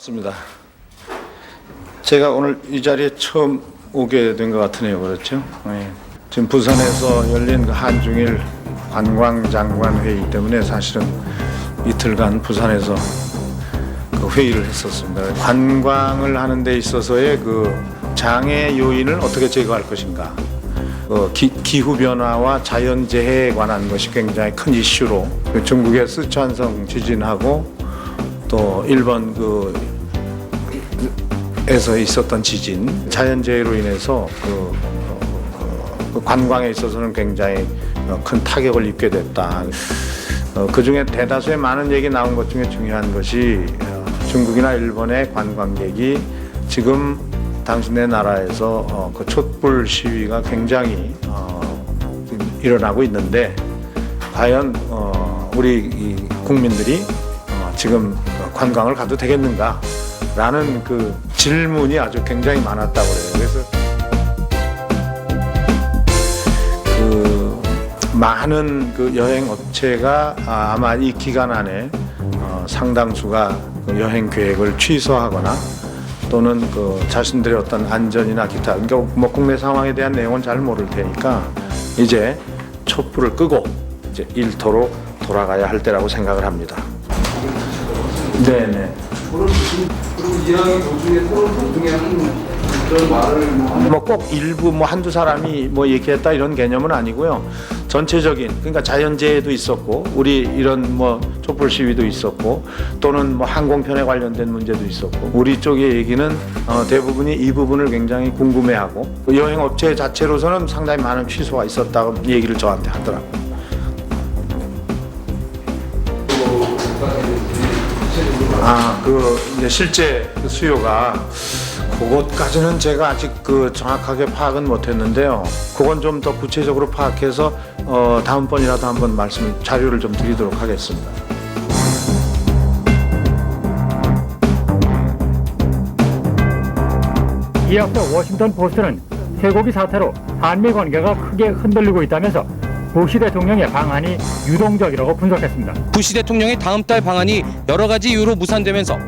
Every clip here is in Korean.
맞습니다. 제가 오늘 이 자리에 처음 오게 된 것 같으네요. 그렇죠? 예. 지금 부산에서 열린 그 한중일 관광장관 회의 때문에 사실은 이틀간 부산에서 그 회의를 했었습니다. 관광을 하는 데 있어서의 그 장애 요인을 어떻게 제거할 것인가. 어, 기, 기후 변화와 자연 재해에 관한 것이 굉장히 큰 이슈로 그 중국의 쓰촨성 지진하고 또 일본 그 에서 있었던 지진, 자연재해로 인해서 그, 어, 그 관광에 있어서는 굉장히 어, 큰 타격을 입게 됐다. 어, 그 중에 대다수의 많은 얘기 나온 것 중에 중요한 것이 어, 중국이나 일본의 관광객이 지금 당신네 나라에서 어, 그 촛불 시위가 굉장히 어, 일어나고 있는데 과연 어, 우리 이 국민들이 어, 지금 관광을 가도 되겠는가? 라는 그 질문이 아주 굉장히 많았다고 그래요. 그래서 그 많은 그 여행 업체가 아, 아마 이 기간 안에 어, 상당수가 그 여행 계획을 취소하거나 또는 그 자신들의 어떤 안전이나 기타 그러니까 뭐 국내 상황에 대한 내용은 잘 모를 테니까 이제 촛불을 끄고 이제 일터로 돌아가야 할 때라고 생각을 합니다. 네네. 그리고 이왕이 도중에 토론 도중에 하는 그런 말을 뭐 하는 뭐꼭 일부 뭐 한두 사람이 뭐 얘기했다 이런 개념은 아니고요. 전체적인 그러니까 자연재해도 있었고 우리 이런 뭐 촛불 시위도 있었고 또는 뭐 항공편에 관련된 문제도 있었고 우리 쪽의 얘기는 어, 대부분이 이 부분을 굉장히 궁금해하고 그 여행 업체 자체로서는 상당히 많은 취소가 있었다고 얘기를 저한테 하더라고요. 아, 그 이제 실제 그 수요가 그것까지는 제가 아직 그 정확하게 파악은 못했는데요. 그건 좀 더 구체적으로 파악해서 어, 다음번이라도 한번 말씀 자료를 좀 드리도록 하겠습니다. 이에 앞서 워싱턴 포스트는 쇠고기 사태로 한미 관계가 크게 흔들리고 있다면서 부시 대통령의 방안이 유동적이라고 분석했습니다. 부시 대통령의 다음 달 방안이 여러 가지 이유로 무산되면서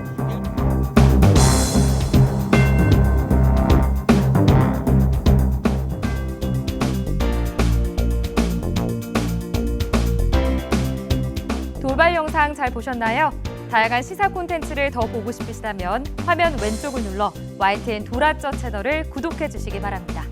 돌발 영상 잘 보셨나요? 다양한 시사 콘텐츠를 더 보고 싶으시다면 화면 왼쪽을 눌러 YTN 돌아쩌 채널을 구독해 주시기 바랍니다.